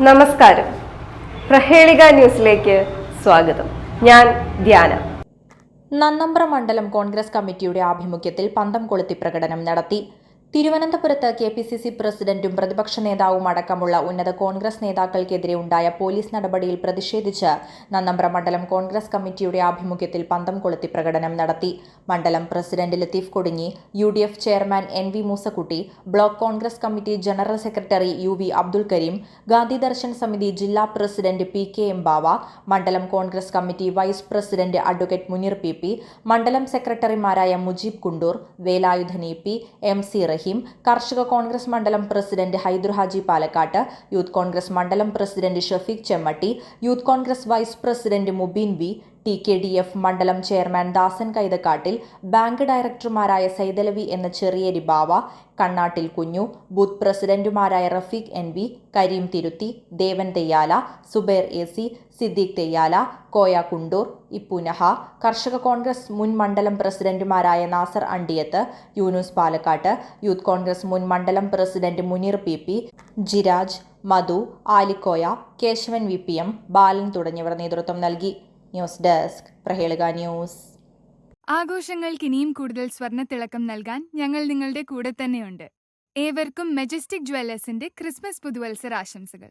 നമസ്കാരം. പ്രഹേളിക ന്യൂസിലേക്ക് സ്വാഗതം. ഞാൻ ധ്യാന. നന്നമ്പ്ര മണ്ഡലം കോൺഗ്രസ് കമ്മിറ്റിയുടെ ആഭിമുഖ്യത്തിൽ പന്തം കൊളുത്തി പ്രകടനം നടത്തി തിരുവനന്തപുരത്ത് കെ പി സി സി പ്രസിഡന്റും പ്രതിപക്ഷ നേതാവും അടക്കമുള്ള ഉന്നത കോൺഗ്രസ് നേതാക്കൾക്കെതിരെ ഉണ്ടായ പോലീസ് നടപടിയിൽ പ്രതിഷേധിച്ച് നന്നമ്പ്ര മണ്ഡലം കോൺഗ്രസ് കമ്മിറ്റിയുടെ ആഭിമുഖ്യത്തിൽ പന്തം കൊളുത്തി പ്രകടനം നടത്തി. മണ്ഡലം president Latheef Kodungi U D F chairman N V Moosakutty block Congress committee general secretary U V Abdul Kareem Gandhi Darshan Samiti ജില്ലാ president P K M Bava മണ്ഡലം Congress committee vice president advocate Muneer P P മണ്ഡലം സെക്രട്ടറിമാരായ Mujeeb Kundoor Velayudhan E P M C Raheem കർഷക കോൺഗ്രസ് മണ്ഡലം president Hyder Haji പാലക്കാട്ട് youth Congress മണ്ഡലം president Shafeeq Chemmatti youth Congress vice president Mubeen V T K D F മണ്ഡലം chairman Dasan കൈതക്കാട്ടിൽ bank ഡയറക്ടർമാരായ സൈതലവി എന്ന ചെറിയേരി ബാവ കണ്ണാട്ടിൽ കുഞ്ഞു ബൂത്ത് പ്രസിഡന്റുമാരായ Rafeeq N V Kareem Thiruthi Devan Theyyala Subair A C Siddique Theyyala Koya Kundoor ഇപ്പുനഹ കർഷക കോൺഗ്രസ് മുൻ മണ്ഡലം പ്രസിഡന്റുമാരായ നാസർ അണ്ടിയത്ത് യൂനുസ് പാലക്കാട്ട് യൂത്ത് കോൺഗ്രസ് മുൻ മണ്ഡലം president Muneer P P Jiraj Madhu Alikoya Kesavan V P M Balan തുടങ്ങിയവർ നേതൃത്വം നൽകി. News desk Prahelika news. ആഘോഷങ്ങൾക്ക് ഇനിയും കൂടുതൽ സ്വർണത്തിളക്കം നൽകാൻ ഞങ്ങൾ നിങ്ങളുടെ കൂടെ തന്നെയുണ്ട്. ഏവർക്കും മെജസ്റ്റിക് ജ്വല്ലേഴ്സിന്റെ ക്രിസ്മസ് പുതുവത്സര ആശംസകൾ